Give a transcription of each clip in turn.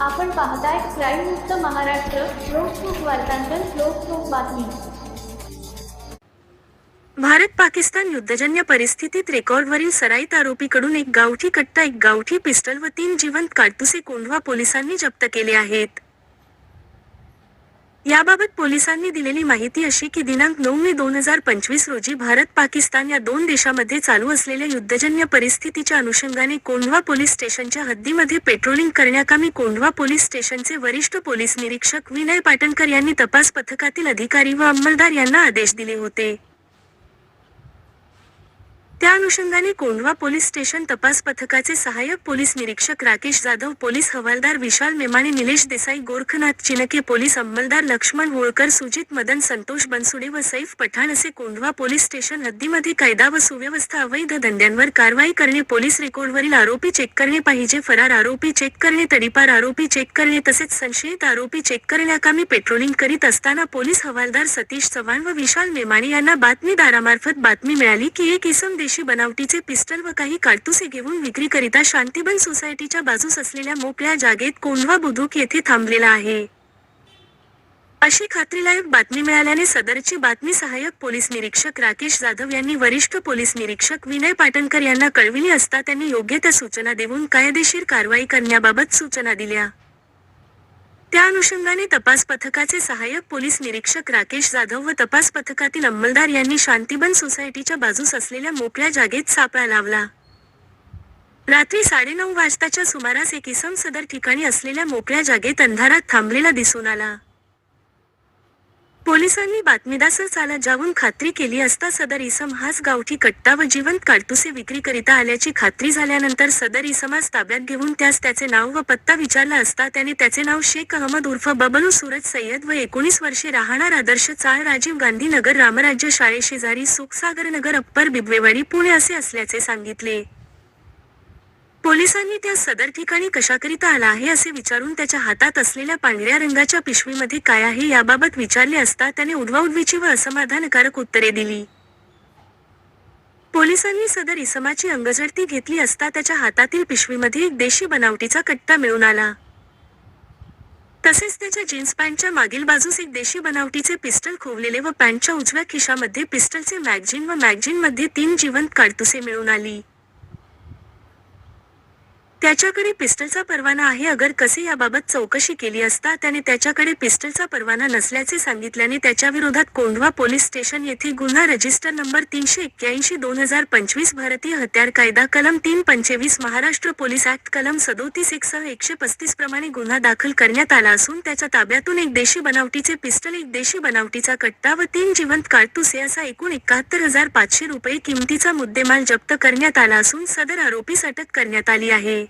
आपण पाहताय क्राईम मुक्त महाराष्ट्र लोकसुख वार्तांकन लोकसुख बातमी. भारत पाकिस्तान युद्धजन्य परिस्थितीत रेकॉर्डवरील सराईत आरोपीकडून एक गावठी कट्टा एक गावठी पिस्टल व तीन जिवंत काडतुसे कोंढवा पोलिसांनी जप्त केले आहेत. याबाबत पोलिसांनी दिलेली माहिती अशी की दिनांक नऊ मे दोन हजार पंचवीस रोजी भारत पाकिस्तान या दोन देशामध्ये चालू असलेल्या युद्धजन्य परिस्थितीच्या अनुषंगाने कोंढवा पोलीस स्टेशनच्या हद्दीमध्ये पेट्रोलिंग करण्याकामी कोंढवा पोलीस स्टेशनचे वरिष्ठ पोलीस निरीक्षक विनय पाटणकर यांनी तपास पथकातील अधिकारी व अंमलदार यांना आदेश दिले होते. त्या अनुषंगाने कोंढवा पोलीस स्टेशन तपास पथकाचे सहाय्यक पोलीस निरीक्षक राकेश जाधव पोलीस हवालदार विशाल मेमाणे निलेश देसाई गोरखनाथ चिनके पोलीस अंमलदार लक्ष्मण होळकर सुजित मदन संतोष बनसुडे व सैफ पठाण असे कोंढवा पोलीस स्टेशन हद्दीमध्ये कायदा व सुव्यवस्था अवैध धंद्यांवर कारवाई करणे पोलीस रेकॉर्डवरील आरोपी चेक करणे पाहिजे फरार आरोपी चेक करणे तडीपार आरोपी चेक करणे तसेच संशयित आरोपी चेक करण्याकामी पेट्रोलिंग करीत असताना पोलीस हवालदार सतीश चव्हाण व विशाल मेमाणे यांना बातमीदारामार्फत बातमी मिळाली की एक इसम देशी बनावटीचे पिस्टल व काही काडतुसे घेऊन विक्रीकरिता शांतीबन सोसायटीच्या बाजूस असलेल्या मोकळ्या जागेत कोंढवा बुद्रुक येथे थांबलेला आहे. अशी खात्रीलायक बातमी मिळाल्याने सदरची बातमी सहाय्यक पोलीस निरीक्षक राकेश जाधव यांनी वरिष्ठ पोलीस निरीक्षक विनय पाटणकर यांना कळविली असता त्यांनी योग्य त्या सूचना देऊन कायदेशीर कारवाई करण्याबाबत सूचना दिल्या. त्या अनुषंगाने तपास पथकाचे सहाय्यक पोलीस निरीक्षक राकेश जाधव व तपास पथकातील अंमलदार यांनी शांतिबन सोसायटीच्या बाजूस असलेल्या मोकळ्या जागेत सापळा लावला. रात्री साडेनऊ वाजताच्या सुमारास एक इसम सदर ठिकाणी असलेल्या मोकळ्या जागेत अंधारात थांबलेला दिसून आला. पोलिसांनी बातमीदार चाला जाऊन खात्री केली असता सदर इसम हाच गावठी कट्टा व जिवंत काडतुसे विक्रीकरिता आल्याची खात्री झाल्यानंतर सदर इसमास ताब्यात घेऊन त्यास त्याचे नाव व पत्ता विचारला असता त्याने त्याचे नाव शेख अहमद उर्फ बबलू सूरज सय्यद व एकोणीस वर्षे राहणार आदर्श चाळ राजीव गांधी नगर रामराज्य शाळेशेजारी सुखसागर नगर अप्पर बिबवेवाडी पुणे असे असल्याचे सांगितले. पोलिसांनी त्या सदर ठिकाणी कशाकरिता आला आहे असे विचारून त्याच्या हातात असलेल्या पांढऱ्या रंगाच्या पिशवीमध्ये काय आहे याबाबत विचारले असता त्याने उडवाउडवीची व असमाधानकारक उत्तरे दिली. पोलिसांनी सदर इसमाची अंगझडती घेतली असता त्याच्या हातातील पिशवीमध्ये एक देशी बनावटीचा कट्टा मिळून आला. तसेच त्याच्या जीन्स पॅन्टच्या मागील बाजूस एक देशी बनावटीचे पिस्टल खोवलेले व पॅन्टच्या उजव्या खिशामध्ये पिस्टलचे मॅगझिन व मॅगझिनमध्ये तीन जिवंत काडतुसे मिळून आली. त्याच्याकडे पिस्टलचा परवाना आहे. अगर कसे याबाबत चौकशी केली असता त्याने त्याच्याकडे पिस्टलचा परवाना नसल्याचे सांगितल्याने त्याच्या विरोधात कोंढवा पोलीस स्टेशन येथे गुन्हा रजिस्टर नंबर तीनशे एक्क्याऐंशी दोन हजार पंचवीस भारतीय हत्यार कायदा कलम तीन पंचवीस महाराष्ट्र पोलीस ऍक्ट कलम सदोतीस एक सह एकशे पस्तीस प्रमाणे गुन्हा दाखल करण्यात आला असून त्याच्या ताब्यातून एक देशी बनावटीचे पिस्टल एक देशी बनावटीचा कट्टा व तीन जिवंत कारतुसे असा एकूण एकाहत्तर हजार पाचशे रुपये किमतीचा मुद्देमाल जप्त करण्यात आला असून सदर आरोपीस अटक करण्यात आली आहे.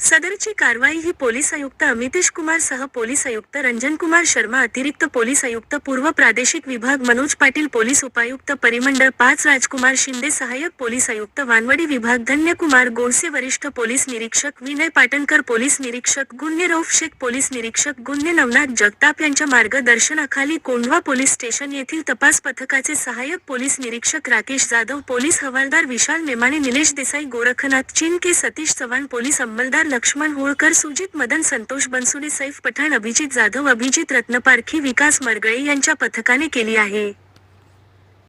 सदरची कारवाई ही पोलीस आयुक्त अमितेश कुमार सह पोलीस आयुक्त रंजन कुमार शर्मा अतिरिक्त पोलीस आयुक्त पूर्व प्रादेशिक विभाग मनोज पाटील पोलीस उपायुक्त परिमंडळ पाच राजकुमार शिंदे सहाय्यक पोलीस आयुक्त वानवडी विभाग धन्यकुमार गोडसे वरिष्ठ पोलीस निरीक्षक विनय पाटणकर पोलीस निरीक्षक गुन्हे रौफ शेख पोलीस निरीक्षक गुन्हे नवनाथ जगताप यांच्या मार्गदर्शनाखाली कोंढवा पोलीस स्टेशन येथील तपास पथकाचे सहाय्यक पोलीस निरीक्षक राकेश जाधव पोलीस हवालदार विशाल नेमाने निलेश देसाई गोरखनाथ चिनके सतीश चव्हाण पोलीस अंमलदार लक्ष्मण होळकर सुजित मदन संतोष बनसुने सैफ पठाण अभिजित जाधव अभिजित रत्नपारखी विकास मरगळे यांच्या पथकाने केली आहे.